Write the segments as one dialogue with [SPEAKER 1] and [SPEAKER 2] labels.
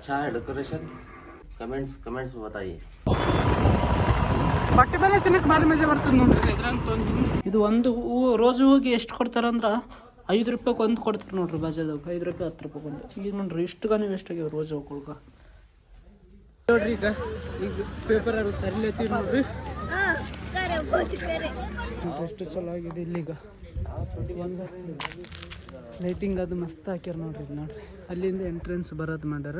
[SPEAKER 1] अच्छा है decoration comments comments में बताइए
[SPEAKER 2] ಬಟ್ಟೆ ಮೇಲೆ ತಿನ್ನಕ್ಕೆ ಭಾರಿ ಮಜಾ ಬರ್ತದೆ ನೋಡ್ರಿ ಇದ್ರಂತ ಒಂದು ಇದು ಒಂದು ಹೂವು ರೋಜು ಹೂವಿಗೆ ಎಷ್ಟು ಕೊಡ್ತಾರಂದ್ರೆ ಐದು ರೂಪಾಯಿಗೆ ಒಂದು ಕೊಡ್ತಾರೆ ನೋಡ್ರಿ ಬಾಜಾದಾಗ ಐದು ರೂಪಾಯಿ ಹತ್ತು ರೂಪಾಯಿ ಒಂದು ಈಗ ನೋಡ್ರಿ ಇಷ್ಟು ಗಾನಿ ವೇಸ್ಟ್ ಆಗ್ಯಾವ ರೋಜು ಹೂಗಳ್ಗ ನೋಡ್ರಿ ಈಗ ಈಗ ಪೇಪರ್ ಅದು ತರಲೇತೀವಿ ನೋಡ್ರಿ ನೋಡ್ರಿ ಎಷ್ಟು ಚಲೋ ಆಗಿದೆ ಇಲ್ಲಿಗ ಒಂದು ಲೈಟಿಂಗ್ ಅದು ಮಸ್ತ್ ಹಾಕ್ಯಾರ ನೋಡ್ರಿ ಇಲ್ಲಿ ನೋಡ್ರಿ ಅಲ್ಲಿಂದ ಎಂಟ್ರೆನ್ಸ್ ಬರೋದು ಮಾಡ್ಯಾರ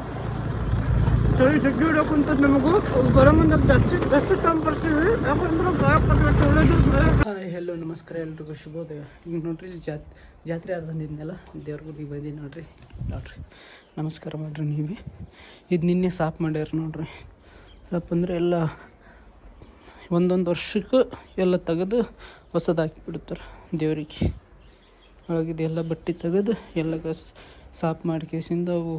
[SPEAKER 2] ಚಳಿ ಜಗ್ಗಿ ಹೊಡಕ್ ನಮಗೂ. ಬರೋ ಮುಂದೆ ಜಾಸ್ತಿ ಜಾಸ್ತಿ ತಂದು ಬರ್ತೀವಿ ಯಾಕಂದ್ರೆ ಹಾಯ್ ಹೆಲೋ ನಮಸ್ಕಾರ ಎಲ್ರಿಗೂ. ಶುಭೋದಯ ಈಗ ನೋಡ್ರಿ ಜಾತ್, ಜಾತ್ರೆ ಆದ ಬಂದಿದ್ನಲ್ಲ ದೇವ್ರ ಗುಡಿಗೆ ಬಂದಿದ್ದು ನೋಡ್ರಿ. ನೋಡ್ರಿ. ನಮಸ್ಕಾರ ಮಾಡ್ರಿ ನೀವೇ. ಇದು ನಿನ್ನೆ ಸಾಪ್ ಮಾಡ್ಯಾರ ನೋಡ್ರಿ. ಸಾಪ್ ಅಂದರೆ ಎಲ್ಲ ಒಂದೊಂದು ವರ್ಷಕ್ಕೆ ಎಲ್ಲ ತೆಗೆದು ಹೊಸದಾಕಿ ಬಿಡ್ತಾರೆ ದೇವರಿಗೆ. ಒಳಗಿದೆಲ್ಲ ಬಟ್ಟೆ ತೆಗೆದು, ಎಲ್ಲ ಕಸ್ ಸಾಫ್ ಮಾಡಿ ಕೇಸಿಂದ ಅವು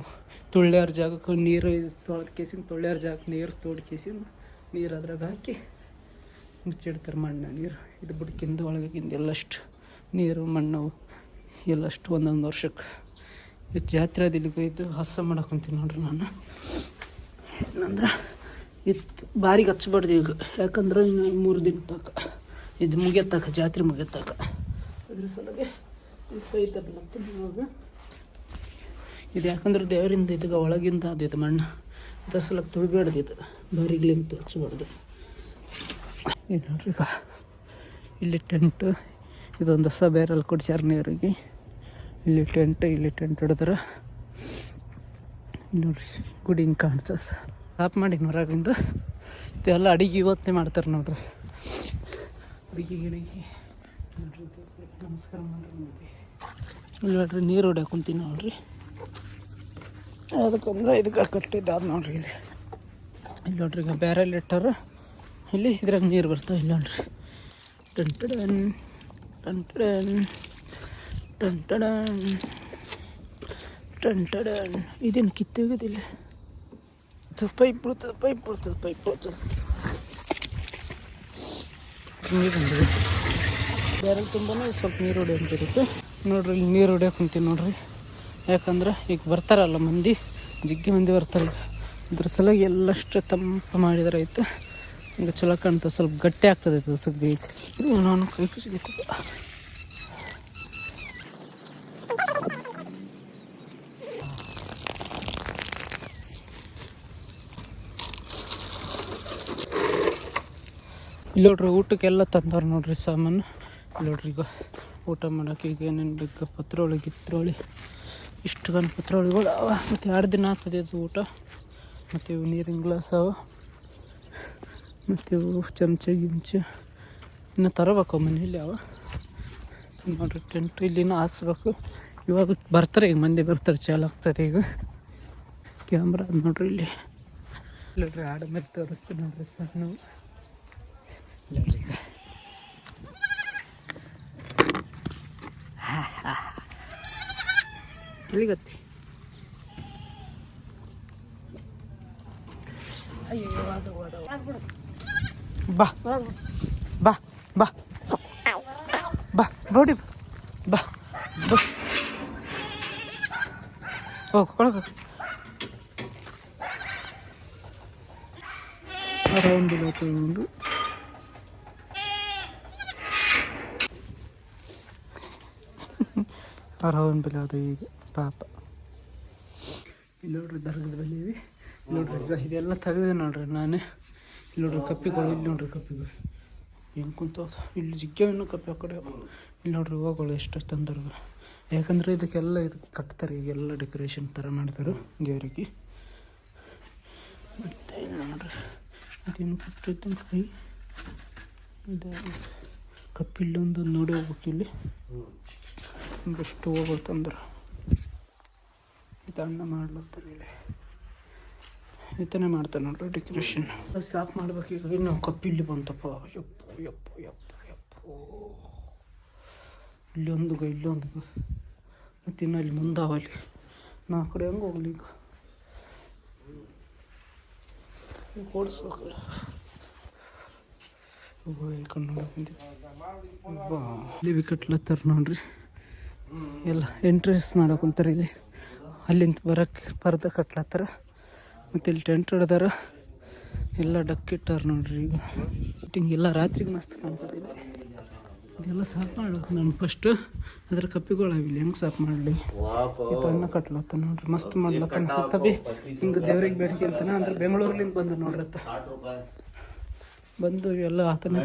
[SPEAKER 2] ತುಳ್ಳ್ಯಾರ ಜಾಗಕ್ಕೆ ನೀರು ತೊಳೆದ ಕೇಸಿಂದ ತುಳ್ಳ್ಯಾರ ಜಾಗಕ್ಕೆ ನೀರು ತೋಡಿ ಕೇಸಿಂದ ನೀರು ಅದ್ರಾಗ ಹಾಕಿ ಮುಚ್ಚಿಡ್ತಾರೆ ಮಣ್ಣು ನೀರು. ಇದು ಬುಡಕಿಂದ ಒಳಗಿಂದ ಎಲ್ಲಷ್ಟು ನೀರು, ಮಣ್ಣು ಎಲ್ಲಷ್ಟು ಒಂದೊಂದು ವರ್ಷಕ್ಕೆ ಇದು ಜಾತ್ರೆ ಅದು ಇಲ್ಲಿಗೆ ಇದು ಹಸ ಮಾಡಕೊಂತೀನಿ ನೋಡ್ರಿ ನಾನು. ಏನಂದ್ರೆ ಇದು ಬಾರಿಗೆ ಹಚ್ಬಾರ್ದು ಈಗ. ಯಾಕಂದ್ರೆ ಇನ್ನು ಮೂರು ದಿನ ತನಕ ಇದು ಮುಗಿಯತ್ತಾಕ ಜಾತ್ರೆ ಮುಗಿಯತ್ತಾಕ ಅದ್ರ ಸಲುವಾಗಿ ಇದು ಕೈ ತಪ್ಪಲತ್ತೀನಿ ಇವಾಗ. ಇದು ಯಾಕಂದ್ರೆ ದೇವರಿಂದ ಇದು ಒಳಗಿಂದ ಇದು ಮಣ್ಣು. ದಸಲಕ್ಕೆ ಸಲಕ್ಕೆ ತುಳಿಬೇಡ್ದು ಇದು. ಬಾರಿಗ್ಲಿಂತ ಹಚ್ಬಾರ್ದು. ಇದು ನೋಡ್ರಿ ಇಲ್ಲಿ ಟೆಂಟ್ ಇದೊಂದು ಹೊಸ ಬೇರಲ್ಲಿ ಕೊಡ್ಸ್ಯಾರ ನೀರಿಗೆ ಇಲ್ಲಿ ಟೆಂಟ್ ಇಲ್ಲಿ ಟೆಂಟ್ ಹಿಡಿದ್ರೆ. ನೋಡ್ರಿ, ಗುಡಿ ಹಿಂಗೆ ಕಾಣ್ತದೆ. ಸ್ಟಾಪ್ ಮಾಡಿ ಹೊರಗಿಂದ. ಇದೆಲ್ಲ ಅಡಿಗೆ ಇವತ್ತೇ ಮಾಡ್ತಾರೆ ನೋಡ್ರಿ. ಅಡಿಗೆ, ಗಿಡಿಗೆ. ನೋಡ್ರಿ ನಮಸ್ಕಾರ ಮಾಡ್ರಿ. ಇಲ್ಲಿ ನೋಡ್ರಿ, ನೀರು ಹೊಡ್ಯಾಕೊಂತೀನಿ ನೋಡ್ರಿ. ಅದಕ್ಕಂದ್ರೆ ಇದಕ್ಕೆ ಕಟ್ಟಿದ್ದಾದ ನೋಡ್ರಿ ಇಲ್ಲಿ. ಇಲ್ಲಿ ನೋಡ್ರಿ ಈಗ ಬ್ಯಾರೆಲ್ ಇಟ್ಟಾರ ಇಲ್ಲಿ ಇದ್ರಾಗ ನೀರು ಬರ್ತಾವೆ ಇಲ್ಲಿ ನೋಡ್ರಿ. ಟಂಟಡನ್ ಟಂಟಡನ್ ಟಂಟಡನ್ ಟಂಟಡನ್ ಇದೇನು ಕಿತ್ತೋಗೋದಿಲ್ಲ ಪೈಪ್ ಬಿಡ್ತದೆ ಪೈಪ್ ಬಿಡ್ತದೆ ಪೈಪ್ ಬಿಡ್ತದೆ ನೀರು ಬಂದಿದೆ. ಬ್ಯಾರಲ್ ತುಂಬಾ ಸ್ವಲ್ಪ ನೀರು ಹೊಡೆಯಂತಿರುತ್ತೆ ನೋಡ್ರಿ ಇಲ್ಲಿ ನೀರು ಹೊಡ್ಯಕ್ಕೆ ಕುಂತೀನಿ ನೋಡ್ರಿ. ಯಾಕಂದ್ರೆ ಈಗ ಬರ್ತಾರಲ್ಲ ಮಂದಿ, ಜಿಗ್ಗಿ ಮಂದಿ ಬರ್ತಾರಲ್ಲ ಅದ್ರ ಸಲುವಾಗಿ ಎಲ್ಲಷ್ಟು ತಂಪು ಮಾಡಿದ್ರೆ ಆಯ್ತು. ಈಗ ಚಲೋ ಕಾಣ್ತದೆ, ಸ್ವಲ್ಪ ಗಟ್ಟಿ ಆಗ್ತದೆ ಇದು ಸುಗ್ಗಿ ನಾನು ಕೈ ಖುಷಿ ಇಲ್ಲಿ ನೋಡ್ರಿ, ಊಟಕ್ಕೆಲ್ಲ ತಂದವ್ರು ನೋಡ್ರಿ ಸಾಮಾನು. ನೋಡ್ರಿ, ಈಗ ಊಟ ಮಾಡೋಕೆ ಈಗ ಏನೇನು ಬೇಕು ಪತ್ರೋಳಿ ಗಿತ್ರೋಳಿ ಇಷ್ಟು ಗನ್ ಪತ್ರೋಳಿಗಳು ಅವ. ಮತ್ತು ಎರಡು ದಿನ ಆಗ್ತದೆ ಅದು ಊಟ. ಮತ್ತು ಇವು ನೀರಿನ ಗ್ಲಾಸ್ ಅವ. ಮತ್ತು ಇವು ಚಮಚ, ಗಿಂಚ. ಇನ್ನು ತರಬೇಕು ಮನೇಲಿ ಅವ. ನೋಡ್ರಿ ಟೆಂಟ್ ಇಲ್ಲಿನ ಹಾಸ್ಬೇಕು ಇವಾಗ ಬರ್ತಾರೆ, ಈಗ ಮಂದಿ ಬರ್ತಾರೆ, ಚಾಲು ಆಗ್ತದೆ ಈಗ. ಕ್ಯಾಮ್ರಾ ನೋಡ್ರಿ ಇಲ್ಲಿ. ಇಲ್ಲ ಆಡ ಮೇಲೆ ತೋರಿಸ್ತೀವಿ ನೋಡ್ರಿ ಸರ್ ನಾವು ಇಲ್ಲಿ ನೋಡ್ರಿ ಈಗ ಎಲ್ಲಿಗತ್ತಿ ಬಾ ಬಾ ಬಾ ಬಾ ಬೋಡಿ ಬಾ ಬಾ ಹೋಗು ಒಳಗೆ ರೌಂಡ್ ಒಂದು ಅರವನ್ ಬೆಲೆ ಅದು ಈಗ ಪಾಪ. ಇಲ್ಲಿ ನೋಡ್ರಿ ದರ್ಗದ ಬಂದೀವಿ ನೋಡ್ರಿ ಈಗ ಇದೆಲ್ಲ ತೆಗೆದೆ ನೋಡ್ರಿ ನಾನೇ. ಇಲ್ಲಿ ನೋಡ್ರಿ ಕಪ್ಪಿಗಳು ಇಲ್ಲಿ ನೋಡ್ರಿ ಕಪ್ಪಿಗಳು. ಹೆಂಗೆ ಕುಂತಾವ ಇಲ್ಲಿ ಜಿಗ್ಗೆ ಇನ್ನೂ ಕಪ್ಪಿ ಆ ಕಡೆ. ಇಲ್ಲಿ ನೋಡ್ರಿ ಹೂವುಗಳು ಎಷ್ಟು ತಂದರು ಯಾಕಂದ್ರೆ ಇದಕ್ಕೆಲ್ಲ ಇದಕ್ಕೆ ಕಟ್ತಾರೆ ಈಗೆಲ್ಲ ಡೆಕೋರೇಷನ್ ಥರ ಮಾಡ್ತಾರೆ ದೇವರಿಗೆ. ಮತ್ತೆ ಇಲ್ಲಿ ನೋಡ್ರಿ? ಅದೇನು ಕೊಟ್ಟಿದ್ದಂತ ಕೈ? ಇದು. ಕಪ್ಪಿಲ್ಲೊಂದು ನೋಡಿ ಹೋಗ್ಬೇಕು ಇಲ್ಲಿ. ಎಷ್ಟು ಹೋಗ್ಬೇಕು ತಂದ್ರೆ. ಇದು ಅಣ್ಣ ಮಾಡ್ಲತ್ತಾನೆ ಇಲ್ಲಿ ಈತನೇ ಮಾಡ್ತಾನೆ ನೋಡ್ರಿ ಡೆಕೋರೇಷನ್ ಸಾಫ್ ಮಾಡ್ಬೇಕು ಈಗ. ಇನ್ನು ಕಪ್ಪಿಲ್ಲಿ ಬಂತಪ್ಪ. ಯಪ್ಪು ಯಪ್ಪು ಯಪ್ಪು ಯಪ್ಪು. ಇಲ್ಲೊಂದು ಇಲ್ಲೊಂದು ಮತ್ತು ಇನ್ನು ಅಲ್ಲಿ ಮುಂದಾವಲ್ಲಿ. ನಾ ಕಡೆ ಹೆಂಗೆ ಹೋಗ್ಲಿ ಈಗ. ಈಗ ಓಡಿಸ್ಬೇಕಲ್ಲ ಇಲ್ಲಿ ವಿಕೆಟ್ಲತ್ತಾರ ನೋಡ್ರಿ. ಎಲ್ಲ ಎಂಟ್ರೆನ್ಸ್ ಮಾಡೋಕಂತಾರೆ ಇಲ್ಲಿ. ಅಲ್ಲಿಂದ ಬರೋಕ್ಕೆ ಪರ್ದ ಕಟ್ಲತ್ತಾರ. ಮತ್ತು ಇಲ್ಲಿ ಟೆಂಟ್ ಹೊಡೆದಾರ. ಎಲ್ಲ ಡಕ್ಕಿಟ್ಟಾರ ನೋಡ್ರಿ ಈಗ. ಹಿಂಗೆಲ್ಲ ರಾತ್ರಿಗೆ ಮಸ್ತ್ ಕಾಣ್ತದೆ ಇದೆಲ್ಲ ಸಾಫ್ ಮಾಡ್ಬೇಕು ನಾನು ಫಸ್ಟ್ ಅದ್ರ ಕಪ್ಪಿಗಳಾವಿಲ್ಲ ಹೆಂಗೆ ಸಾಫ್ ಮಾಡಲಿ? ಈ ತಣ್ಣ ಕಟ್ಲತ್ತ ನೋಡ್ರಿ. ಮಸ್ತ್ ಮಾಡ್ಲತ್ತ ಹತ್ತಬಿ ಹಿಂಗೆ ದೇವ್ರಿಗೆ ಬೇಡಿಕೆ ಅಂತಾನೆ. ಅಂದ್ರೆ ಬೆಂಗಳೂರ್ಲಿಂದ ಬಂದ ನೋಡ್ರತ್ತ ಬಂದು ಎಲ್ಲ ಆತನ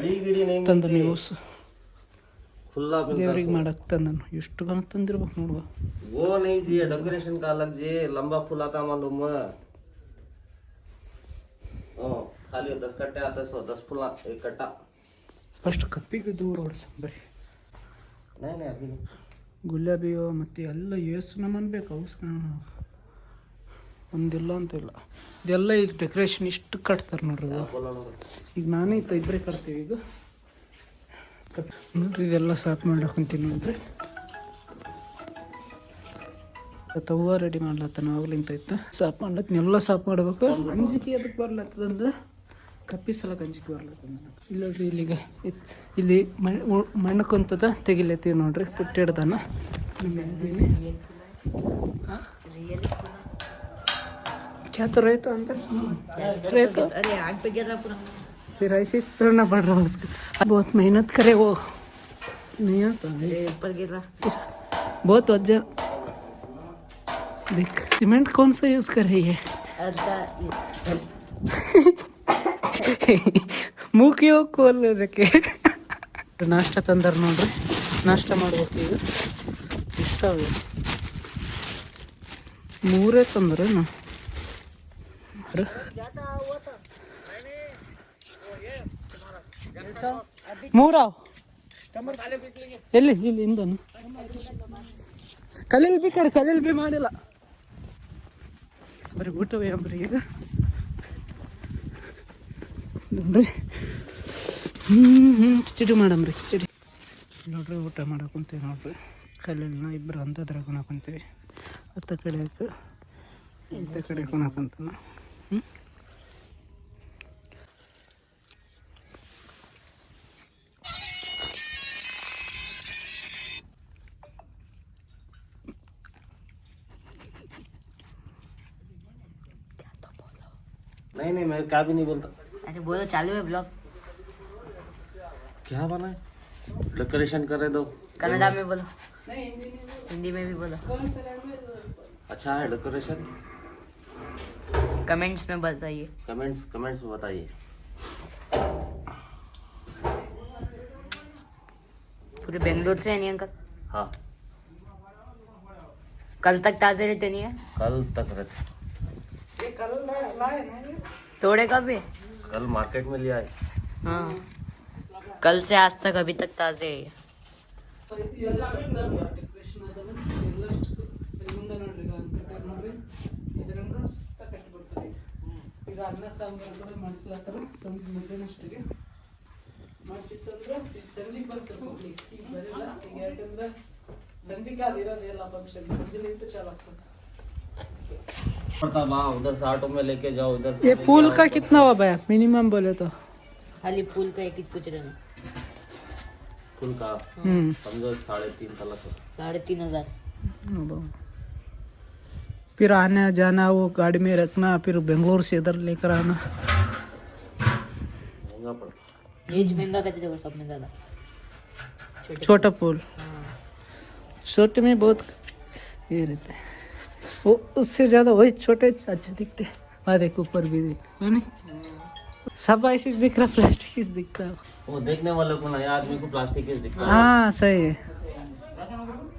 [SPEAKER 2] ತಂದ ನೀವು ದೇವ್ರಿಗೆ ಮಾಡಕ್ ತಂದನು ಎಷ್ಟು ಗಣ ತಂದಿರ್ಬೇಕು ನೋಡುವ.
[SPEAKER 1] ಓ ನೈಜಿ ಡೆಕೋರೇಷನ್ ಕಾಲಜ್ಜಿ ಲಂಬಾ ಫುಲ್ ಆತ ಮಾಲೂಮ ಖಾಲಿ ದಸ್ ಕಟ್ಟೆ ಆತ ಸೊ ದಸ್ ಫುಲ್ ಕಟ್ಟ.
[SPEAKER 2] ಫಸ್ಟ್ ಕಪ್ಪಿಗೆ ದೂರ ಓಡಿಸ
[SPEAKER 1] ಬರ್ರಿ
[SPEAKER 2] ಗುಲಾಬಿಯೋ ಮತ್ತು ಎಲ್ಲ ಯೇಸು ನಮ್ಮನ್ ಬೇಕು ಅವಸ್ಕರಣ ಒಂದಿಲ್ಲ ಅಂತ ಇಲ್ಲ. ಇದೆಲ್ಲ ಈಗ ಡೆಕೋರೇಷನ್ ಇಷ್ಟು ಕಟ್ತಾರೆ ನೋಡ್ರಿ ಈಗ ನಾನೇ ಇತ್ತ ಇಬ್ಬರೇ ಕಟ್ತೀವಿ ಈಗ. ನೋಡ್ರಿ ಇದೆಲ್ಲ ಸಾಫ್ ಮಾಡಾಕೊಂತೀನಿ ನೋಡ್ರಿ. ತವ್ವ ರೆಡಿ ಮಾಡ್ಲತ್ತಾನ ಆಗ್ಲಿಂತ ಇತ್ತು ಸಾಫ್ ಮಾಡ್ಲತ್ನೆಲ್ಲ ಸಾಫ್ ಮಾಡ್ಬೇಕು. ಅಂಜಿಕೆ ಅದಕ್ಕೆ ಬರ್ಲತ್ತದಂದ್ರೆ ಕಪ್ಪಿ ಸಲ ಗಂಜಿಕೆ ಬರ್ಲತ್ತದ ಇಲ್ಲ ನೋಡ್ರಿ ಇಲ್ಲಿಗ ಇಲ್ಲಿ ಮಣ್ ಮಣ್ಣು ಕುಂತದ ತೆಗಿಲತ್ತೀವಿ ನೋಡ್ರಿ ಪುಟ್ಟಿ ಹಿಡ್ದಾನ. ಕ್ಯಾತ ರೈತ ಅಂತ? ರೈತ? रहता
[SPEAKER 3] अरे आग पे गिर रहा पूरा
[SPEAKER 2] फिर ऐसे ही तोड़ना पड़ रहा है उसको बहुत मेहनत करे वो नहीं आता है
[SPEAKER 3] अरे ऊपर गिर रहा
[SPEAKER 2] बहुत वजह देख सीमेंट कौन सा यूज कर रही है
[SPEAKER 3] अर्धा
[SPEAKER 2] मुंह क्यों खोल रखे ನಾಷ್ಟ ತಂದಾರ ನೋಡ್ರಿ ನಾಷ್ಟ ಮಾಡ್ಬೇಕು ಈಗ ಇಷ್ಟ ಅವು ಮೂರೇ ತಂದ್ರೇನು ಅರೆ. ಮೂರಾವ್ ಎಲ್ಲಿ? ಇಲ್ಲಿ ಹಿಂದನು. ಕಲೀಲ್ ಬೇಕಾರೆ ಕಲೀಲ್ ಬಿ ಮಾಡಿಲ್ಲ. ಬರೀ ಊಟವೇ ಅಂಬ್ರಿ ಈಗ. ನೋಡ್ರಿ. ಹ್ಞೂ ಹ್ಞೂ ಕಿಚಡಿ ಮಾಡಮ್ರಿ ಕಿಚಡಿ. ನೋಡ್ರಿ ಊಟ ಮಾಡಕ್ಕಂತೀವಿ ನೋಡ್ರಿ. ನಾ ಇಬ್ಬರು ಅಂತದ್ರಾಗ ಕೊನಾಕೊಂತೀವಿ ಅತ್ತ ಕಡೆ ಇಂಥ ಕಡೆ ಕೊನಾಕಂತ ಹ್ಞೂ
[SPEAKER 1] नहीं नहीं मैं क्या भी नहीं बोलता।
[SPEAKER 3] अरे बोलो चालू है ब्लॉग
[SPEAKER 1] क्या बना है? डेकोरेशन करे दो।
[SPEAKER 3] कन्नड़ा में बोलो। हिंदी में भी बोलो।
[SPEAKER 1] अच्छा है डेकोरेशन
[SPEAKER 3] कमेंट्स में बताइए।
[SPEAKER 1] कमेंट्स कमेंट्स में बताइए।
[SPEAKER 3] पूरे बेंगलोर से है नहीं अंकल?
[SPEAKER 1] हाँ।
[SPEAKER 3] कल तक ताज़े रहते नहीं है?
[SPEAKER 1] कल तक रहते।
[SPEAKER 3] तोड़े कब है
[SPEAKER 1] कल मार्केट में लिया है
[SPEAKER 3] हाँ कल से आज तक अभी तक ताज़े है ये।
[SPEAKER 2] ಡೆಕೋರೇಷನ್ ಅದಲ್ಲ ಎಲ್ಲಷ್ಟು ಮುಂದೆ ನೋಡ್ರಿ ಈಗ ಅಂಕಟ್ಟಾರ ನೋಡ್ರಿ ಇದರಂಗ ಸುತ್ತ ಕಟ್ಟಿಬಿಡ್ತಾರೆ ಈಗ ಅನ್ನ ಸಾಂಬಾರು ಕೂಡ ಮಾಡಿಸ್ಲತ್ತಾರ ಸಂಜೆ ಮಧ್ಯಾಹ್ನಷ್ಟಿಗೆ ಮಾಡಿಸಿತ್ತಂದ್ರೆ ಈಗ ಸಂಜೆಗೆ ಬರ್ತದೆ ಹೋಗ್ಲಿಕ್ಕೆ ಈಗ ಬರಿಲ್ಲ ಈಗ ಯಾಕಂದ್ರೆ ಸಂಜೆಗೆ ಅಲ್ಲಿ ಇರೋದಿಲ್ಲ ಫಂಕ್ಷನ್ ಸಂಜೆಲಿಂದ ಚಾಲು ಆಗ್ತದೆ
[SPEAKER 1] पड़ता बा उधर से ऑटो में लेके जाओ इधर से
[SPEAKER 2] ये फूल का कितना हुआ भैया मिनिमम बोले तो।
[SPEAKER 3] खाली फूल का एक ही पूछ रहे हैं
[SPEAKER 1] का
[SPEAKER 2] हम्म।
[SPEAKER 1] समझो साढ़े तीन तलक है।
[SPEAKER 3] साढ़े तीन हज़ार।
[SPEAKER 2] फिर आना जाना वो गाड़ी में रखना फिर बेंगलोर से इधर लेकर आना।
[SPEAKER 1] महँगा पड़ता।
[SPEAKER 3] एज महँगा कहते देखो सब में ज़्यादा छोटा
[SPEAKER 2] फूल।
[SPEAKER 3] हाँ।
[SPEAKER 2] छोटे में बहुत ये रहते हैं। वो उससे ज्यादा वही छोटे अच्छे दिखते हैं वहाँ देख ऊपर भी देख है नहीं सब ऐसे दिख रहा प्लास्टिक ही दिख रहा
[SPEAKER 1] वो देखने वाले को ना ये आदमी को प्लास्टिक ही दिखता है
[SPEAKER 2] हाँ सही है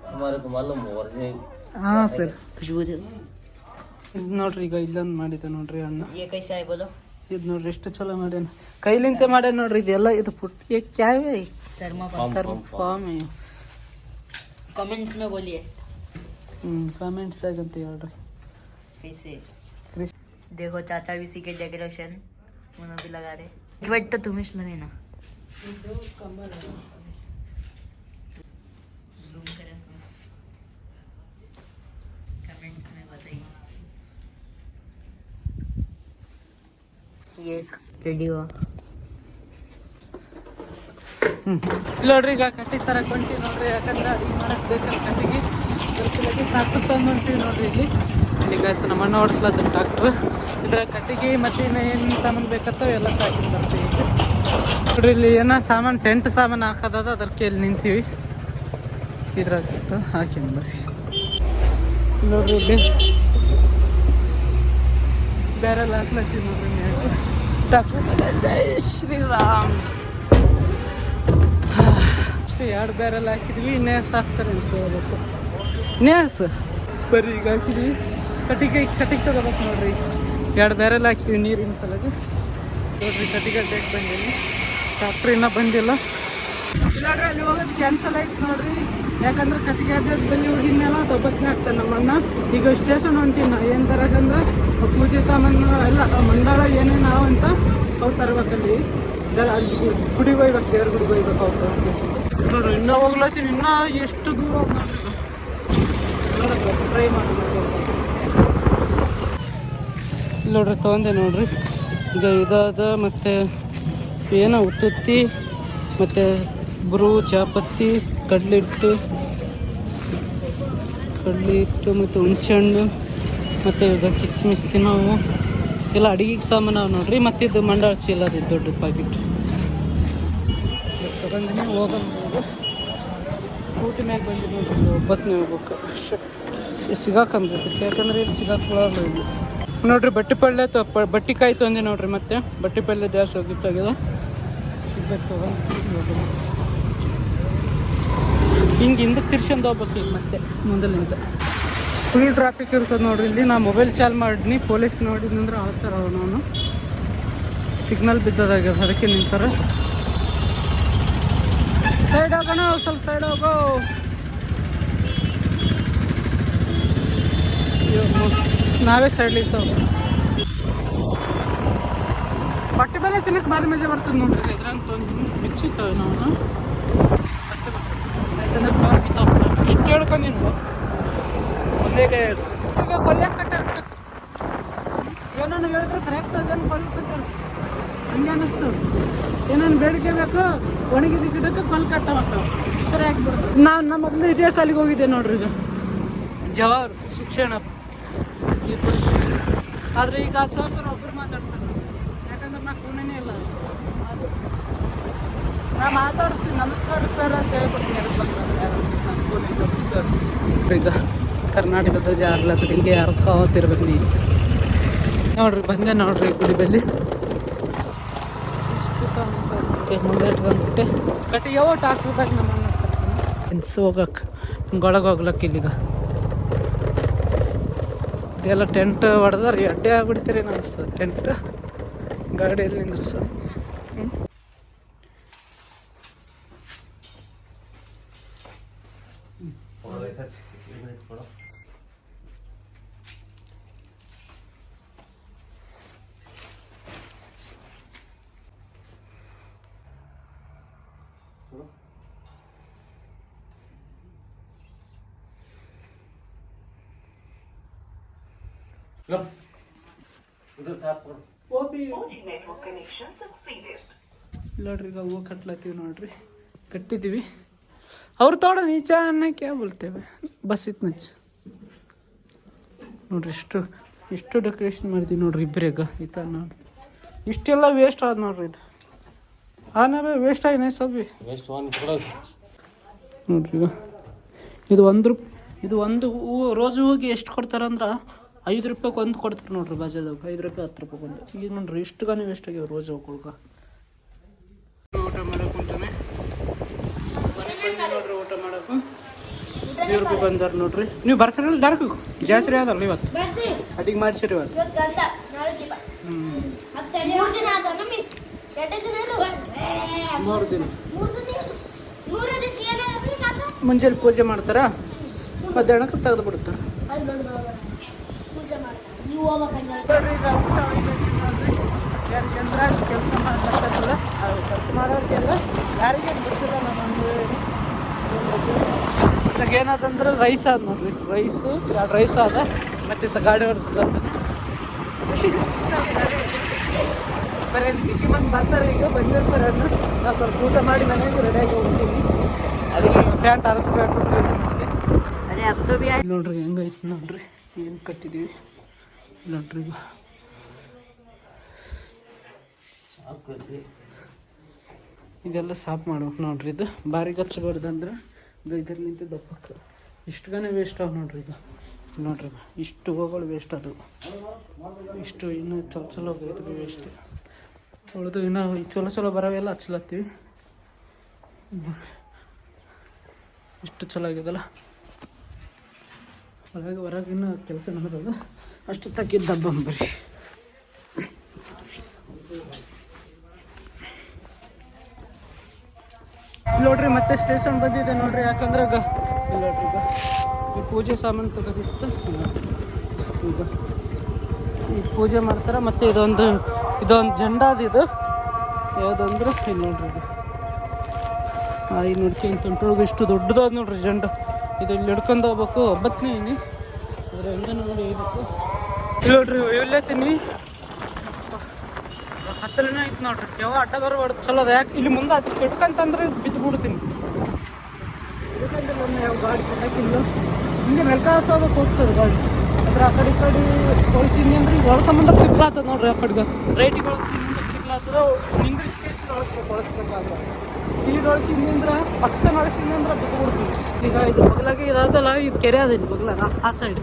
[SPEAKER 1] हमारे को मालूम ओरिजिनल
[SPEAKER 2] हाँ फिर
[SPEAKER 3] खुशबू दे
[SPEAKER 2] ಇದು ನೋಡ್ರಿ ಈಗ ಇಲ್ಲೊಂದು ಮಾಡಿದ್ದೆ ನೋಡ್ರಿ ಅಣ್ಣ
[SPEAKER 3] ये कैसा है बोलो
[SPEAKER 2] ಇದು ನೋಡ್ರಿ ಎಷ್ಟು ಚಲೋ ಮಾಡ್ಯಾನ ಕೈಲಿಂತೆ ಮಾಡ್ಯಾನ ನೋಡ್ರಿ ಇದೆಲ್ಲ ಇದು ಪುಟ್ ಏ ಕ್ಯಾವೇ
[SPEAKER 3] थर्माकोल
[SPEAKER 2] ಫಾರ್ಮ್
[SPEAKER 3] कमेंट्स में बोलिए
[SPEAKER 2] ಹ್ಞೂ ಕಾಮೆಂಟ್ಸ್ ಆಗಂತ ಹೇಳ್ರಿ
[SPEAKER 3] कैसे
[SPEAKER 2] ಕ್ರಿಸ್
[SPEAKER 3] देखो चाचा भी इसी के डेकोरेशन उन्होंने भी लगा रहे वेट तो तुम्हें लगे ना Zoom करें कमेंट्स में बताइए ये एक वीडियो
[SPEAKER 2] ನೋಡ್ರಿ ಈಗ ಕಟ್ಟಿ ತರ ಕೊಂಟಿ ನೋಡ್ರಿ ಯಾಕಂದ್ರೆ ಅಡಿಗೆ ಮಾಡಕ್ ಬೇಕಲ್ಲ ಕಟ್ಟಿಗೆ ಸ್ವಲ್ಪ ಟ್ರಾಕ್ಟರ್ ತಂದು ಹೊಂಟಿವಿ ನೋಡ್ರಿ ಇಲ್ಲಿ. ನಮ್ಮ ಅಣ್ಣ ಓಡಿಸ್ಲತ್ತ ಟ್ರಾಕ್ಟರ್ ಇದ್ರ ಕಟ್ಟಿಗೆ ಮತ್ತೆ ಏನು ಸಾಮಾನು ಬೇಕತ್ತೋ ಎಲ್ಲ ಸಾಕಿ ಬರ್ತೀವಿ. ನೋಡ್ರಿ ಇಲ್ಲಿ ಏನೋ ಸಾಮಾನು, ಟೆಂಟ್ ಸಾಮಾನು ಹಾಕೋದದ, ಅದಕ್ಕೆ ಇಲ್ಲಿ ನಿಂತೀವಿ. ಇದ್ರಾಗಿತ್ತು ಹಾಕಿ ಬರ್ರಿ. ನೋಡ್ರಿ ಇಲ್ಲಿ. ಬೇರೆ ಹಾಕ್ಲತ್ತೀವಿ ನೋಡ್ರಿ ಟ್ರಾಕ್ಟರ್ ಜೈ ಶ್ರೀರಾಮ್. ಅಷ್ಟು, ಎರಡು ಬ್ಯಾರೆಲ್ಲ ಹಾಕಿದ್ವಿ ಇನ್ನೇ ಹಾಕ್ತಾರೆ ಅಂತ ಹೇಳ್ಬೇಕು. ನೇಸ್ ಬರ್ರಿ ಈಗ ಹಾಕಿದ್ವಿ ಕಟ್ಟಿಗೆ ಕಟ್ಟಿಗೆ ತಗೋಬೇಕು ನೋಡ್ರಿ. ಎರಡು ಬ್ಯಾರೆಲ್ಲ ಹಾಕ್ತೀವಿ ನೀರಿನ ಸಲಗೆ ನೋಡ್ರಿ, ಕಟ್ಟಿಗೆ ಡೇಟ್ ಬಂದಿಲ್ಲ. ಡಾಕ್ಟ್ರ್ ಇನ್ನೂ ಬಂದಿಲ್ಲ. ಇಲ್ಲಾಂದ್ರೆ ಅಲ್ಲಿ ಹೋಗೋದು ಕ್ಯಾನ್ಸಲ್ ಆಯ್ತು ನೋಡ್ರಿ. ಯಾಕಂದ್ರೆ ಕಟ್ಟಿಗೆ ಅಡ್ರೆಸ್ ಬಂದು ಹೋಗಿದ್ನೆಲ್ಲ ದೊಬ್ಬತ್ನೆ ಆಗ್ತಾನೆ ನಮ್ಮ ಅಣ್ಣ ಈಗ ಸ್ಟೇಷನ್ ನಾ ಏನು ತರಕಂದ್ರೆ ಪೂಜೆ ಸಾಮಾನು ಎಲ್ಲ ಮಂಡಳ ಏನೇನು ಅಂತ ಅವ್ರು ತರ್ಬೇಕಲ್ಲಿ. ಅಲ್ಲಿ ಗುಡಿಗೆ ಹೋಗ್ಬೇಕು, ದೇವ್ರ ಗುಡಿಗೆ ಹೋಗ್ಬೇಕು ಅವ್ರು ನೋಡ್ರಿ, ಇನ್ನೂ ಹೋಗ್ಲತ್ತೀವಿ, ಇನ್ನೂ ಎಷ್ಟು ದೂರ ಹೋಗ್ ನೋಡ್ರಿ, ತೊಗೊಂಡೆ ನೋಡ್ರಿ. ಈಗ ಇದಾದ ಮತ್ತು ಏನೋ ಉತ್ತುತ್ತಿ, ಮತ್ತು ಬ್ರೂ ಚಾಪತ್ತಿ ಕಡಲೆ ಹಿಟ್ಟು ಕಡಲೆ ಹಿಟ್ಟು ಮತ್ತು ಹುಣ್ಸೆಹಣ್ಣು, ಮತ್ತು ಇವಾಗ ಕಿಸ್ಮಿಸ್ ತಿನ್ನೋವು. ಎಲ್ಲ ಅಡಿಗೆಗೆ ಸಾಮಾನು ನೋಡ್ರಿ, ಮತ್ತು ಇದು ಮಂಡಾಳ ಚೀಲ ಅದು ದೊಡ್ಡ ಪ್ಯಾಕೆಟ್ ತಗೊಂಡಿನಿ ಹೋಗೋಣ ಸ್ಕೂಟಿ ಮ್ಯಾಗ ಬಂದಿದ್ದು ಒಬ್ಬತ್ತನೇ ಹೋಗ್ಬೇಕು. ಇಲ್ಲಿ ಸಿಗಾಕಂಬೇಕು ಯಾಕಂದ್ರೆ ಇಲ್ಲಿ ಸಿಗಾಕೊಳ್ಳಲ್ಲ ಇಲ್ಲಿ. ನೋಡ್ರಿ, ಬಟ್ಟೆ ಪಲ್ಯ ತ ಬಟ್ಟೆ ಕಾಯಿ ತಂದಿ ನೋಡ್ರಿ ಮತ್ತೆ. ಬಟ್ಟೆ ಪಲ್ಯ ಜಾಸ್ತಿ ಹೋಗಿತ್ತಾಗಿದೆ. ಹಿಂಗೆ ಹಿಂದಕ್ಕೆ ತಿರ್ಸ್ಕೊಂಡು ಹೋಗ್ಬೇಕು ಈಗ ಮತ್ತೆ, ಮುಂದಲಿಂದ. ಫುಲ್ ಟ್ರಾಫಿಕ್ ಇರ್ತದೆ ನೋಡ್ರಿ. ಇಲ್ಲಿ ನಾ ಮೊಬೈಲ್ ಚಾಲ್ ಮಾಡಿದ್ನಿ. ಪೊಲೀಸ್ ನೋಡಿದ್ನಂದ್ರೆ ಆಳ್ತಾರ ಅವನು ಸಿಗ್ನಲ್ ಬಿದ್ದದಾಗ್ಯದ. ಅದಕ್ಕೆ ನಿಂತಾರ. ಸೈಡ್ ಹೋಗೋಣ ಸ್ವಲ್ಪ ಸೈಡ್ ಹೋಗೋ ನಾವೇ ಸೈಡ್ ನಿಂತಾವ ಬಟ್ಟೆ ಬೆಲೆ ತಿನ್ನಕ್ಕೆ ಭಾರಿ ಮಜಾ ಬರ್ತದೆ ನೋಡ್ರಿ. ಇದ್ರಂತ ಬಿಚ್ಚಿತ್ತವ ನಾವು ಇಷ್ಟು ಹೇಳ್ಕೊಂಡಿನ ಒಂದೇ ಕೈ ಈಗ ಕೊಲ್ಯಾಕ ಕಟ್ಟಾರ ಏನನ್ನು ಹೇಳಿದ್ರೆ ಕರೆಕ್ಟ್ ಅದೇನು ಕಟ್ಟಾರ ಹಂಗೆ ಅನ್ನಿಸ್ತು. ಏನೇನು ಬೇಡಿಕೆ ಬೇಕು ಒಣಗಿದ ಗಿಡಕ್ಕೆ ಕೊಲ್ ಕಟ್ಟ ಮಾಡ್ತಾವ ಸರಿ ಹಾಕ್ಬಿಡ್ತು ನಾನು ನಮ್ಮ ಮೊದಲು ಇದೇ ಸಾಲಿಗೆ ಹೋಗಿದ್ದೆ ನೋಡ್ರಿ ಇದು. ಜವಾರು ಶಿಕ್ಷಣ. ಆದರೆ ಈಗ ಆ ಒಬ್ಬರು ಮಾತಾಡ್ತಾರೆ ಯಾಕಂದ್ರೆ ನಾ ಕೂನೇ ಇಲ್ಲ ನಾ ಮಾತಾಡಿಸ್ತೀನಿ. ನಮಸ್ಕಾರ ಸರ್ ಅಂತ ಹೇಳ್ಬಿಟ್ಟು ಸರ್. ಈಗ ಕರ್ನಾಟಕದ ಧ್ವಜ ಹಿಂಗೆ ಯಾರು ಹರ್ಕೋತಿರ್ಬೇಕು ನೀ ನೋಡ್ರಿ ಬಂದೆ ನೋಡ್ರಿ ಗುಡಿ ಬಲ್ಲಿ. ಮುಂದೆ ಇಟ್ಕೊಂಡ್ಬಿಟ್ಟೆ ಬಟ್ ಯಾವ ಹಾಕ್ಬೇಕು ನಮ್ಮ ಅಣ್ಣ ಫ್ರೆಂಡ್ಸ್ ಹೋಗಕ್ಕೆ ಹಿಂಗೆ ಒಳಗೆ ಹೋಗ್ಲಕ್ಕ ಇಲ್ಲಿಗ. ಇದೆಲ್ಲ ಟೆಂಟ್ ಹೊಡೆದ್ರೆ ಅಡ್ಡೆ ಆಗ್ಬಿಡ್ತೀರಿ ಅನಿಸ್ತದೆ ಟೆಂಟ್? ಗಾಡಿಯಲ್ಲಿ ನಿಂದ್ರಸ. ನೋಡ್ರಿ ಈಗ ಹೂವು ಕಟ್ಲತ್ತೀವಿ ನೋಡ್ರಿ. ಕಟ್ಟಿದ್ದೀವಿ. ಅವ್ರು ತೋಡ ನೀಚ ಅನ್ನಕ್ಕೆ ಬಲ್ತೇವೆ ಬಸ್ ಇತ್ತು ನಚ್ಚ ನೋಡ್ರಿ ಇಷ್ಟು ಇಷ್ಟು ಡೆಕೋರೇಷನ್ ಮಾಡಿದ್ದೀವಿ ನೋಡ್ರಿ ಇಬ್ಬರಿಗ ಈ ಥರ ನೋಡಿ ಇಷ್ಟೆಲ್ಲ ವೇಸ್ಟ್ ಆದ ನೋಡ್ರಿ ಇದು. ಆನವೇ ವೇಸ್ಟ್ ಆಗಿದೆ ಸಬ್ಬಿ? ನೋಡ್ರಿ ಈಗ. ಇದು ಒಂದು ಇದು ಒಂದು ಹೂವು ರೋಜು ಹೂವಿಗೆ ಎಷ್ಟು ಕೊಡ್ತಾರಂದ್ರೆ ಐದು ರೂಪಾಯಿಗೆ ಒಂದು ಕೊಡ್ತಾರೆ ನೋಡ್ರಿ ಬಜಾರ್ದಾಗ ಐದು ರೂಪಾಯಿ ಹತ್ತು ರೂಪಾಯಿ ಒಂದು ಈಗ ನೋಡ್ರಿ ಇಷ್ಟು ಗಾನು ವೇಸ್ಟ್ ಆಗ್ಯಾವ ರೋಜ್ ಹೋಗ್ಕೊಳ್ಕ ಊಟ ಮಾಡಕ್ಕೆ ಕುಂತಾನೆ ನೋಡ್ರಿ ಊಟ ಮಾಡಕ್ಕೆ ಇವ್ರು ಬಂದಾರ ನೋಡ್ರಿ. ನೀವು ಬರ್ತೀರಲ್ಲ ಡಾರ್ಕ್ ಜಾತ್ರೆ ಅದಲ್ಲ ಇವತ್ತು? ಅಡಿಗೆ ಮಾಡ್ಸಿರಿ ಇವತ್ತು?
[SPEAKER 4] ಮೂರು ದಿನ
[SPEAKER 2] ಮುಂಜಾನೆ ಪೂಜೆ ಮಾಡ್ತಾರ? ಮಧ್ಯಾಹ್ನಕ್ಕೆ ತೆಗೆದು ಬಿಡ್ತಾರೆ
[SPEAKER 4] ಅಲ್ಲಿ ಬಂದು ಪೂಜೆ ಮಾಡ್ತಾರೆ ನೀವು
[SPEAKER 2] ಕೆಲಸ ಆ ಕೆಲಸ ಮಾಡೋರಿಗೆಲ್ಲ ಯಾರಿಗೆ ಗೊತ್ತಿಲ್ಲ ರೈಸ್ ಆದ ನೋಡ್ರಿ. ರೈಸು ಎರಡು ರೈಸ್ ಆದ ಮತ್ತು ಗಾಡಿ ಓಡಿಸ್ತಾರೆ ಬರೀ ಚಿಕ್ಕಿ ಬಂದು ಬರ್ತಾರೆ ಈಗ ಬಂದಿರ್ತಾರೆ ಅಂದ್ರೆ ನಾವು ಸ್ವಲ್ಪ ಊಟ ಮಾಡಿ ಮನೆಗೆ ರೆಡಿಯಾಗಿ ಹೋಗ್ತೀನಿ. ಅದಕ್ಕೆ ಪ್ಯಾಂಟ್ ಅರ್ಧ ಪ್ಯಾಂಟ್ ನೋಡ್ರಿ ಹೆಂಗೈತಿ ನೋಡ್ರಿ. ಏನು ಕಟ್ಟಿದ್ದೀವಿ ನೋಡ್ರಿ ಇದೆಲ್ಲ ಸಾಫ್ ಮಾಡ್ಬೇಕು ನೋಡ್ರಿ ಇದು. ಭಾರಿ ಹಚ್ಚಬಾರ್ದಂದ್ರೆ ಇದು ಇದ್ರಲಿಂದ ದಪ್ಪಕ್ಕೆ. ಇಷ್ಟು ಗನೇ ವೇಸ್ಟ್ ಆಗ ನೋಡ್ರಿ ಇದು. ನೋಡ್ರಿ ಇಷ್ಟು ಹೋಗೋಳು ವೇಸ್ಟ್ ಅದು. ಇಷ್ಟು ಇನ್ನು ಚಲೋ ಚಲೋ ಹೋಗೈತೆ ವೇಸ್ಟ್ ಉಳಿದು ಇನ್ನೂ ಚಲೋ ಚಲೋ ಬರೋವೆಲ್ಲ ಹಚ್ಲತ್ತೀವಿ. ಇಷ್ಟು ಚಲೋ ಆಗ್ಯದಲ್ಲ ಒಳಗೆ ಹೊರಗೆ ಇನ್ನೂ ಕೆಲಸ ನಡೆದದ. ಅಷ್ಟು ತಕ್ಕಿದ್ದ ಬಂಬರಿ ನೋಡ್ರಿ, ಮತ್ತೆ ಸ್ಟೇಷನ್ ಬಂದಿದೆ ನೋಡ್ರಿ, ಯಾಕಂದ್ರೆ ಈಗ ಪೂಜೆ ಸಾಮಾನು ತಗೋದಿತ್ತು? ಈಗ ಈ ಪೂಜೆ ಮಾಡ್ತಾರೆ, ಮತ್ತೆ ಇದೊಂದು ಇದೊಂದು ಜಂಡಾದ ಅದು ಇದು. ಯಾವುದಂದ್ರೆ ಇಲ್ಲಿ ನೋಡ್ರಿ ಇದು ನೋಡ್ಕೊಂತ ಉಂಟು. ಇಷ್ಟು ದೊಡ್ಡದಾದ ನೋಡ್ರಿ ಜಂಡ. ಇದು ಇಲ್ಲಿ ಹಿಡ್ಕೊಂಡು ಹೋಗ್ಬೇಕು ಒಬ್ಬತ್ತನೇ ಇಲ್ಲಿ ಅದ್ರ ಹಿಂದೆ ನೋಡಿ ಹೋಗ್ಬೇಕು ಇಲ್ಲಿ ನೋಡ್ರಿ ಇಲ್ಲತ್ತೀನಿ ಹತ್ತಿರನೇ ಐತೆ ನೋಡ್ರಿ. ಯಾವ ಅಡ್ಡ ಹೊಡೆದು ಚಲೋ ಅದ? ಯಾಕೆ ಇಲ್ಲಿ ಮುಂದೆ ಅದು ಹಿಡ್ಕಂತಂದ್ರೆ ಬಿದ್ದು ಬಿಡ್ತೀನಿ. ಗಾಡಿ ಚೆನ್ನಾಗಿಲ್ಲ ಹಿಂಗೆ ಮೆಲ್ಕಾಸೋದಕ್ಕೆ ಹೋಗ್ತದೆ ಗಾಡಿ. ಅಂದ್ರೆ ಆ ಕಡೆ ಈ ಕಡೆ ಕಳಿಸಿದ್ನಿ ಅಂದ್ರೆ ಈಗ ಒಳ ಸಂಬಂಧ ತಿಕ್ಲಾತದ ನೋಡ್ರಿ ಆ ಕಡೆಗೆ. ರೈಟಿಗೆ ಕಳಿಸಿ ಮುಂದೆ ತಿಕ್ಲಾತದ. ನಿಂದ್ರಿಸಿ ಒಳಸ್ಬೇಕು ಒಳಸ್ಬೇಕಾದ್ರೆ ಸ್ಪೀಡ್ ಒಳಸಿದ್ನಿ ಅಂದ್ರೆ ಪಕ್ಕ ನಡೆಸಿದ್ನಿ ಅಂದ್ರೆ ಬಿದ್ದು ಬಿಡ್ತೀನಿ. ಈಗ ಇದು ಬಗ್ಲಾಗೆ ಇದಾದಲ್ಲ ಇದು ಕೆರೆ ಅದ ಇಲ್ಲಿ ಬಗಲಾಗ, ಆ ಸೈಡ್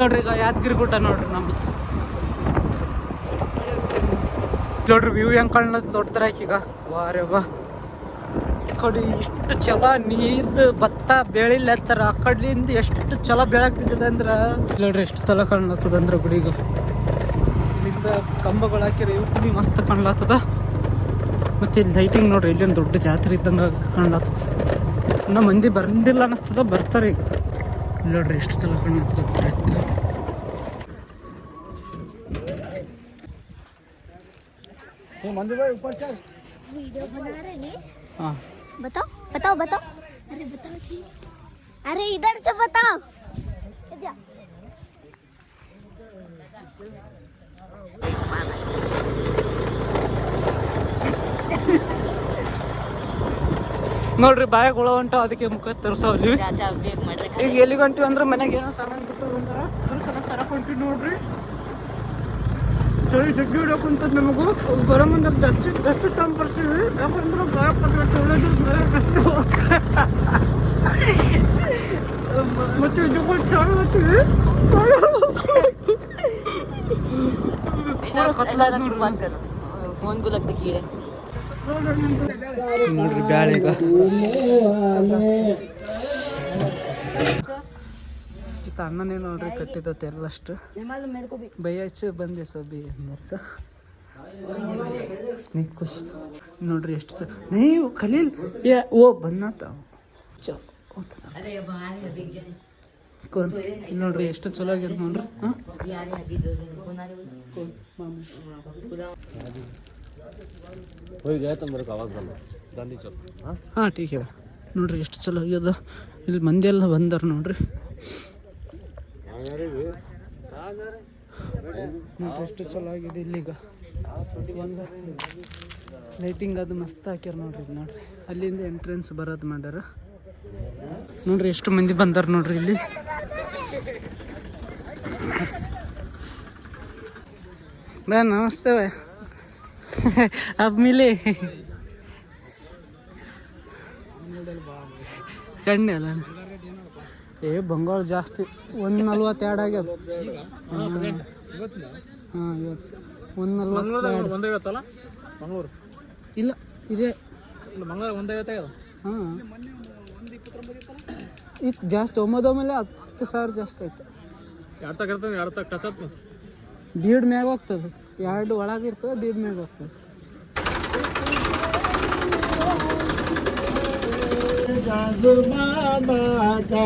[SPEAKER 2] ನೋಡ್ರಿ ಈಗ ಯಾದಗಿರಿ ಗುಡ್ಡ ನೋಡ್ರಿ ನಮ್ಮ ನೋಡ್ರಿ ವ್ಯೂ ಹೆಂಗ್ ದೊಡ್ಡ ದೊಡ್ಡದ್ರ ಈಗ. ವಾರೆ ವಾ ಕಡೆ ಇಷ್ಟು ಚಲ ನೀರ್ದು ಭತ್ತ ಬೆಳಿಲತ್ತಾರ ಆ ಕಡ್ಲಿಂದ ಎಷ್ಟು ಚಲ ಬೆಳಗ್ತಿದ್ದದ ಅಂದ್ರ ನೋಡ್ರಿ ಎಷ್ಟು ಚಲೋ ಕಾಣ್ಲತ್ತದ ಅಂದ್ರ ಗುಡಿಗ. ಇಲ್ಲಿಂದ ಕಂಬಗಳು ಹಾಕಿರ ಇವು ಮಸ್ತ್ ಕಾಣ್ಲತ್ತದ. ಮತ್ತೆ ಇಲ್ಲಿ ಲೈಟಿಂಗ್ ನೋಡ್ರಿ ಇಲ್ಲೊಂದು ದೊಡ್ಡ ಜಾತ್ರೆ ಇದ್ದಂಗ ಕಾಣ್ಲತ್ತದ. ಇನ್ನ ಮಂದಿ ಬಂದಿಲ್ಲ ಅನ್ನಿಸ್ತದ ಬರ್ತಾರೆ ಈಗ. ನೋಡ್ರಿ ಎಷ್ಟು ಚಲೋ ಕಾಣ್ಲತ್ತದ
[SPEAKER 4] वीडियो बना रहे हैं
[SPEAKER 2] ಹಾಂ
[SPEAKER 4] बताओ बताओ बताओ अरे बताओ जी अरे इधर से बताओ इधर।
[SPEAKER 2] ನೋಡ್ರಿ ಬಾಯಾಗ ಹುಳ ಹೊಂಟಾವ ಅದಕ್ಕೆ ಮುಖ ತರ್ಸಾವಲ್ಲಿ
[SPEAKER 3] चाचा बेग मत
[SPEAKER 2] ಈಗ ಎಲ್ಲಿಗೆ ಹೊಂಟಿವಿ ಅಂದ್ರೆ ಮನೆಗೆ ಏನೋ ಸಾಮಾನು ಬಿಟ್ಟು ಬಂದಾರ ಅದ್ರ ಸಲ ತರಕ್ ಹೊಂಟಿವಿ ನೋಡ್ರಿ ಚಳಿ ಜಗ್ಗಿ ಹಿಡಿಯೋಕೆ ಕುಂತದ್ದು ನಮಗೂ. ಬರೋ ಮುಂದೆ ಜಾಸ್ತಿ ಜಾಸ್ತಿ ಟೈಮ್ ಬರ್ತೀವಿ ಯಾಕಂದ್ರೆ ಗಾಯ ಪತ್ರ ಚಳಿದು ಕಷ್ಟ ಮತ್ತು ಇದಕ್ಕೂ ಚಾಲು ಬರ್ತೀವಿ
[SPEAKER 3] ಫೋನ್ ಗುಲಕ್ತ ಕೀಡೆ
[SPEAKER 2] ನೋಡ್ರಿ ಬ್ಯಾಳೆ ಈಗ. ಮಸ್ತ್ ಅಣ್ಣನೇ ನೋಡ್ರಿ ಕಟ್ಟಿದ ತೆರಳಷ್ಟು? ಬೈ ಹಚ್ಚಿ ಬಂದೆ ಸೊಬಿ ಅಂದ್ಬಿಟ್ಟು. ನೀ ಖುಷಿ. ನೋಡ್ರಿ ಎಷ್ಟು ನೀವು ಕಲೀಲ್? ಏ ಓ ಬಂದಾತ ನೋಡ್ರಿ ಎಷ್ಟು ಚಲೋ ಆಗ್ಯದ ನೋಡ್ರಿ. ಹಾಂ ಟೀಕ್. ನೋಡ್ರಿ ಎಷ್ಟು ಚಲೋ ಆಗ್ಯದ. ಇಲ್ಲಿ ಮಂದಿ ಎಲ್ಲ ಬಂದಾರ ನೋಡ್ರಿ. ನೋಡ್ರಿ ಎಷ್ಟು ಚಲೋ ಆಗಿದೆ ಇಲ್ಲಿಗ. ಒಂದು ಲೈಟಿಂಗ್ ಅದು ಮಸ್ತ್ ಹಾಕ್ಯಾರ ನೋಡ್ರಿ ನೋಡ್ರಿ. ಅಲ್ಲಿಂದ ಎಂಟ್ರೆನ್ಸ್ ಬರೋದು ಮಾಡ್ಯಾರ. ನೋಡ್ರಿ ಎಷ್ಟು ಮಂದಿ ಬಂದಾರ ನೋಡ್ರಿ ಇಲ್ಲಿ. ಬಾ, ನಮಸ್ತೆ ಅಬ್ ಮಿಲಿ ಕಣ್ಣೆ ಅಲ್ಲ. ಏ, ಬಂಗಾಳ ಜಾಸ್ತಿ. ಒಂದು ನಲ್ವತ್ತೆರಡು ಆಗ್ಯದ. ಹಾಂ ಇವತ್ತು ಒಂದು ನಲ್ವತ್ತು
[SPEAKER 5] ಒಂದೈವತ್ತಲ್ಲ ಮಂಗಳೂರು
[SPEAKER 2] ಇಲ್ಲ ಇದೆ
[SPEAKER 5] ಇಲ್ಲ ಮಂಗಳೂರು ಒಂದೈವತ್ತು ಆಗ್ಯದ
[SPEAKER 2] ಹಾಂ ಇದು ಜಾಸ್ತಿ ಒಮ್ಮದೊಮ್ಮೆಲೆ ಹತ್ತು ಸಾವಿರ ಜಾಸ್ತಿ ಆಯ್ತು
[SPEAKER 5] ಎರಡು ತಗ ಇರ್ತದೆ ಎರಡು ತಗ ಟಚ್ ಆತು
[SPEAKER 2] ದೀಡ್ ಮ್ಯಾಗ ಹೋಗ್ತದೆ ಎರಡು ಒಳಗಿರ್ತದೆ ದೀಡ್ ಮ್ಯಾಗ ಹೋಗ್ತದೆ
[SPEAKER 6] जादू बाबा का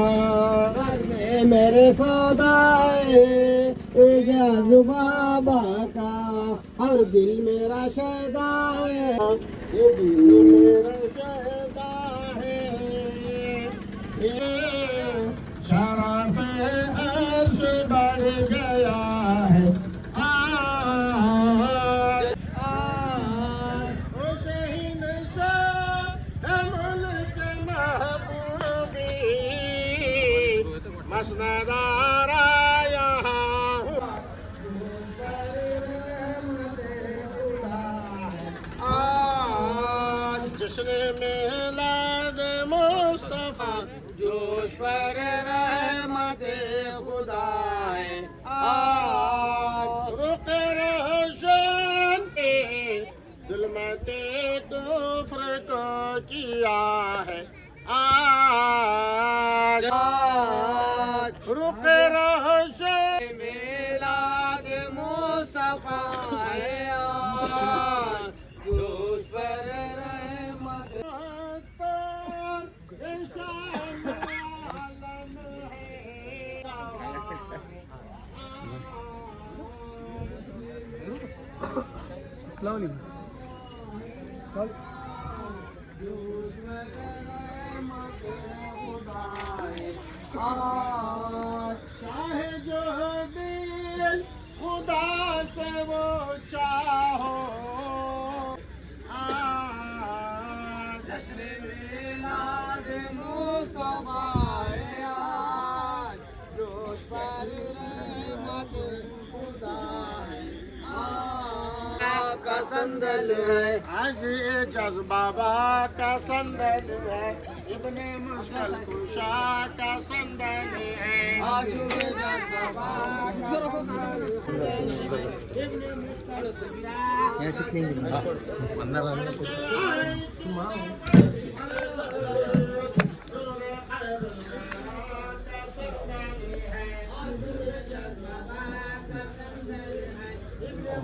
[SPEAKER 6] ये मेरे सौदाए ए जुबा बाका दिल मेरा शैदा है। ये दिल मेरा आज जश्न दे मुस्तफ़ा, जोश पर रहमत खुदाए। आज रुक रोशन जुलमत कुफ्र को किया है। है
[SPEAKER 2] स्लोली
[SPEAKER 6] चाहे जो दिल खुदा से वो चाहो आज जश्न मिलाद मुस्तफा संदल है आज ये जज्बाबा का संदल है इतने मुश्किल कुशा का संदल है आज ये जज्बाबा का संदल है इतने मुश्किल कुशा इतने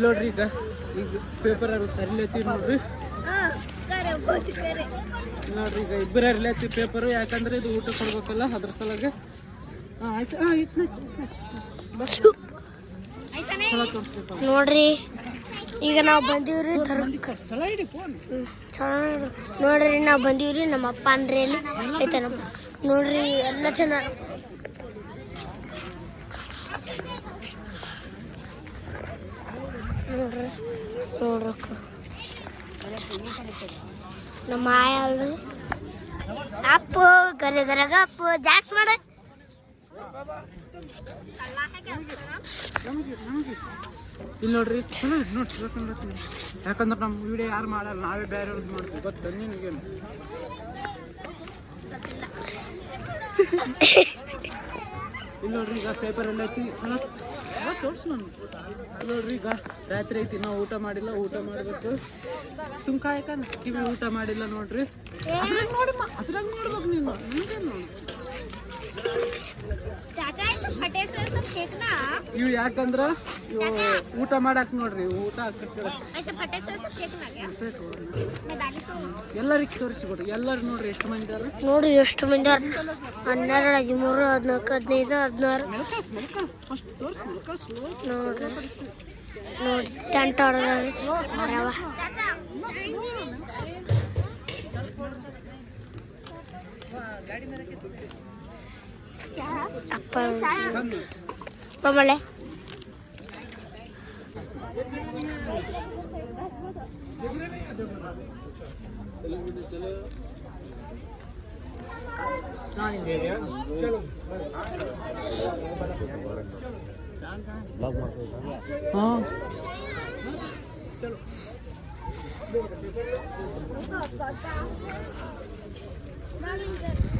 [SPEAKER 2] ನೋಡ್ರಿ. ಈಗ ಈಗ ಪೇಪರ್ ತರಿಲತ್ತೀವಿ ನೋಡ್ರಿ ನೋಡ್ರಿ ಈಗ ಇಬ್ಬರ ಇರ್ಲತ್ತೀವಿ ಪೇಪರು ಯಾಕಂದ್ರೆ ಇದು ಊಟ ಕೊಡ್ಬೇಕಲ್ಲ ಅದ್ರ ಸಲಗೆ ಹಾಂ ಆಯ್ತು ಹಾಂ
[SPEAKER 4] ನೋಡ್ರಿ ಈಗ ನಾವು ಬಂದೀವ್ರಿ ರೀ
[SPEAKER 2] ಚಲೋ
[SPEAKER 4] ಚಲೋ ನೋಡ್ರಿ ನಾವು ಬಂದೀವ್ರಿ ನಮ್ಮ ಅಪ್ಪ ಅನ್ರಿ ಅಲ್ಲಿ ನಮ್ಮ ನೋಡ್ರಿ ಎಲ್ಲ ಚೆನ್ನಾಗಿ ನೋಡ್ರಿ ನೋಡ್ರಕ್ಕ. ನಮ್ಮ ಆಯ ಅಲ್ರಿ. ಅಪ್ಪು ಗರ ಗರಗ ಅಪ್ಪು ಜಾಕ್ಸ್ ಮಾಡ.
[SPEAKER 2] ಇಲ್ಲಿ ನೋಡ್ರಿ, ಚಲೋ ನೋಡಿ ಯಾಕಂದ್ರೆ ನಮ್ಮ ವಿಡಿಯೋ ಯಾರು ಮಾಡಲ್ಲ, ನಾವೇ ಬೇರೆ ಮಾಡ್ತೀವಿ ಗೊತ್ತ ನಿನಗೇನು? ಇಲ್ಲಿ ನೋಡ್ರಿ, ಈಗ ಪೇಪರ್ ಎಲ್ಲ ಐತಿ. ಚಲೋ. ನಾನು? ನೋಡ್ರಿ, ಈಗ ರಾತ್ರಿ ಐತಿ, ನಾವು ಊಟ ಮಾಡಿಲ್ಲ, ಊಟ ಮಾಡಬೇಕು. ತುಂಬ ಯಾಕಂದ್ರೆ ಊಟ ಮಾಡಿಲ್ಲ ನೋಡ್ರಿ. ಅದ್ರಾಗ ನೋಡಿ ಅದ್ರಾಗ ನೋಡ್ಬೇಕು ನೀನು. ಇವು ಯಾಕಂದ್ರ ಇವು ಊಟ ಮಾಡಕ್ ನೋಡ್ರಿ ಊಟ ಎಲ್ಲರಿಗೆ ತೋರಿಸ್ಬಿಡ್ರಿ ಎಲ್ಲರೂ ನೋಡ್ರಿ ಎಷ್ಟು ಮಂದಿ ಅದಾರ
[SPEAKER 4] ನೋಡ್ರಿ ಎಷ್ಟು ಮಂದಿ ಅವ್ರ ಹನ್ನೆರಡು ಹದಿಮೂರು ಹದಿನಾಲ್ಕು ಹದಿನೈದು ಹದಿನಾರು. ನೋಡ್ರಿ ನೋಡಿ ಟೆಂಟ್ ಹೊಡೆದ್ರಿ. ಮರವ ಅಪ್ಪ ಮಳೆ
[SPEAKER 2] ಹಾಂ
[SPEAKER 1] ಬಾ ಕೈ ತೊಳ್ತೀನಿ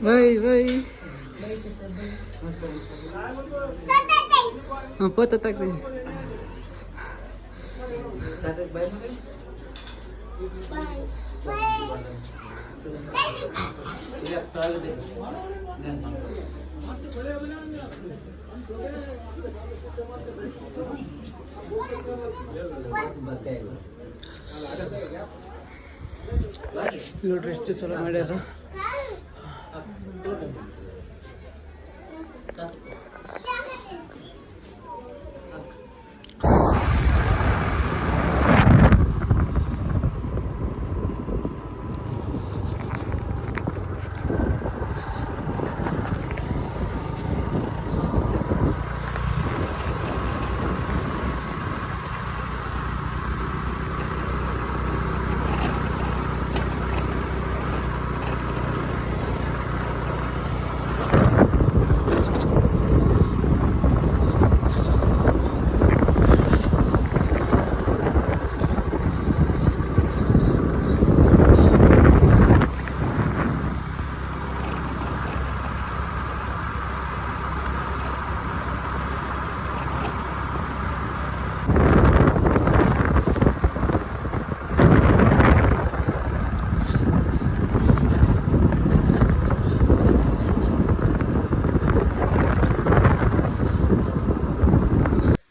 [SPEAKER 2] Vai, vai.
[SPEAKER 1] Não pode atacar. Vai, vai. Vai.
[SPEAKER 2] ನೋಡ್ರಿ ಎಷ್ಟು ಚಲೋ ಮಾಡ್ಯಾರ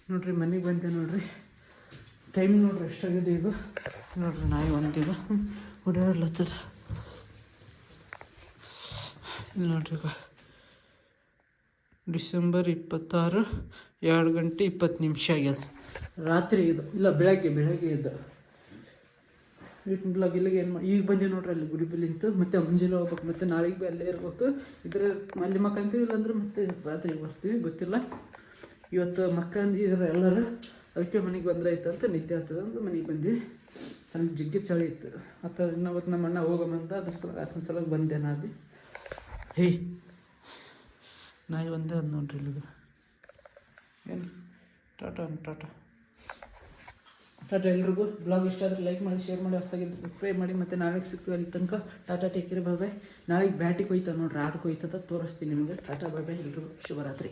[SPEAKER 2] ನೋಡ್ರಿ ಮನೆಗೆ ಬಂದೆ ನೋಡ್ರಿ ಟೈಮ್ ನೋಡ್ರಿ ಎಷ್ಟಾಗಿದೆ ಈಗ ನೋಡ್ರಿ, ನಾಯಿ ಒಂದೀಗ ಓಡಾಡ್ಲತ್ತದ ನೋಡ್ರಿ ಈಗ. ಡಿಸೆಂಬರ್ ಇಪ್ಪತ್ತಾರು, ಎರಡು ಗಂಟೆ ಇಪ್ಪತ್ತು ನಿಮಿಷ ಆಗ್ಯದ. ರಾತ್ರಿ ಇದು, ಇಲ್ಲ, ಬೆಳಗ್ಗೆ ಬೆಳಗ್ಗೆ ಇದ್ದ ಬ್ಲಾಗ್ ಇಲ್ಲಿಗೆ ಏನು ಈಗ ಬಂದೆ ನೋಡ್ರಿ, ಅಲ್ಲಿ ಗುಡಿ ಬಲ್ಲಿ ಮತ್ತೆ ಮುಂಜಾನೆ ಹೋಗ್ಬೇಕು, ಮತ್ತೆ ನಾಳೆಗೆ ಬಿ ಅಲ್ಲೇ ಇರ್ಬೇಕು. ಇದ್ರ ಅಲ್ಲಿ ಮಕ್ಕಂತೀವಿ ಇಲ್ಲಾಂದ್ರೆ ಮತ್ತೆ ರಾತ್ರಿ ಬರ್ತೀವಿ, ಗೊತ್ತಿಲ್ಲ. ಇವತ್ತು ಮಕ್ಕಂದಿದ್ರೆ ಎಲ್ಲರೂ ಅದಕ್ಕೆ ಮನೆಗೆ ಬಂದ್ರೆ ಆಯ್ತು ಅಂತ ನಿದ್ದೆ ಆಗ್ತದೆ ಅಂತ ಮನೆಗೆ ಬಂದ್ವಿ. ಅಲ್ಲಿ ಜಿಗ್ಗಿ ಚಳಿ ಇತ್ತು. ಮತ್ತು ಅವತ್ತು ನಮ್ಮ ಅಣ್ಣ ಹೋಗಮಂತ ಅದ್ರ ಸಲ ಅದನ್ನ ಸಲ ಬಂದೆ ನಾದಿ ಹೇ, ನಾಯಿ ಒಂದೇ ಅದು ನೋಡ್ರಿ ಇಲ್ಲಿಗೆ. ಏನು? ಟಾಟಾ ಟಾಟಾ. ಟಾಟಾ, ಎಲ್ರಿಗೂ ಬ್ಲಾಗ್ ಇಷ್ಟ ಆದರೆ ಲೈಕ್ ಮಾಡಿ ಶೇರ್ ಮಾಡಿ, ಹೊಸದಾಗಿ ಸಬ್ಸ್ಕ್ರೈಬ್ ಮಾಡಿ, ಮತ್ತು ನಾಳೆಗೆ ಸಿಗ್ತೀವಿ ಅಲ್ಲಿ ತನಕ. ಟಾಟಾ ಟೇಕ್ ಕೇರ್ ಬಾಯ್ ನಾಳೆಗೆ ಬ್ಯಾಟಿಗೆ ಹೋಯ್ತಾವೆ ನೋಡ್ರಿ ಆಟಕ್ಕೆ ಹೋಯ್ತದ ತೋರಿಸ್ತೀನಿ ನಿಮಗೆ. ಟಾಟಾ ಬಾಬೆ ಎಲ್ರಿಗೂ. ಶುಭರಾತ್ರಿ.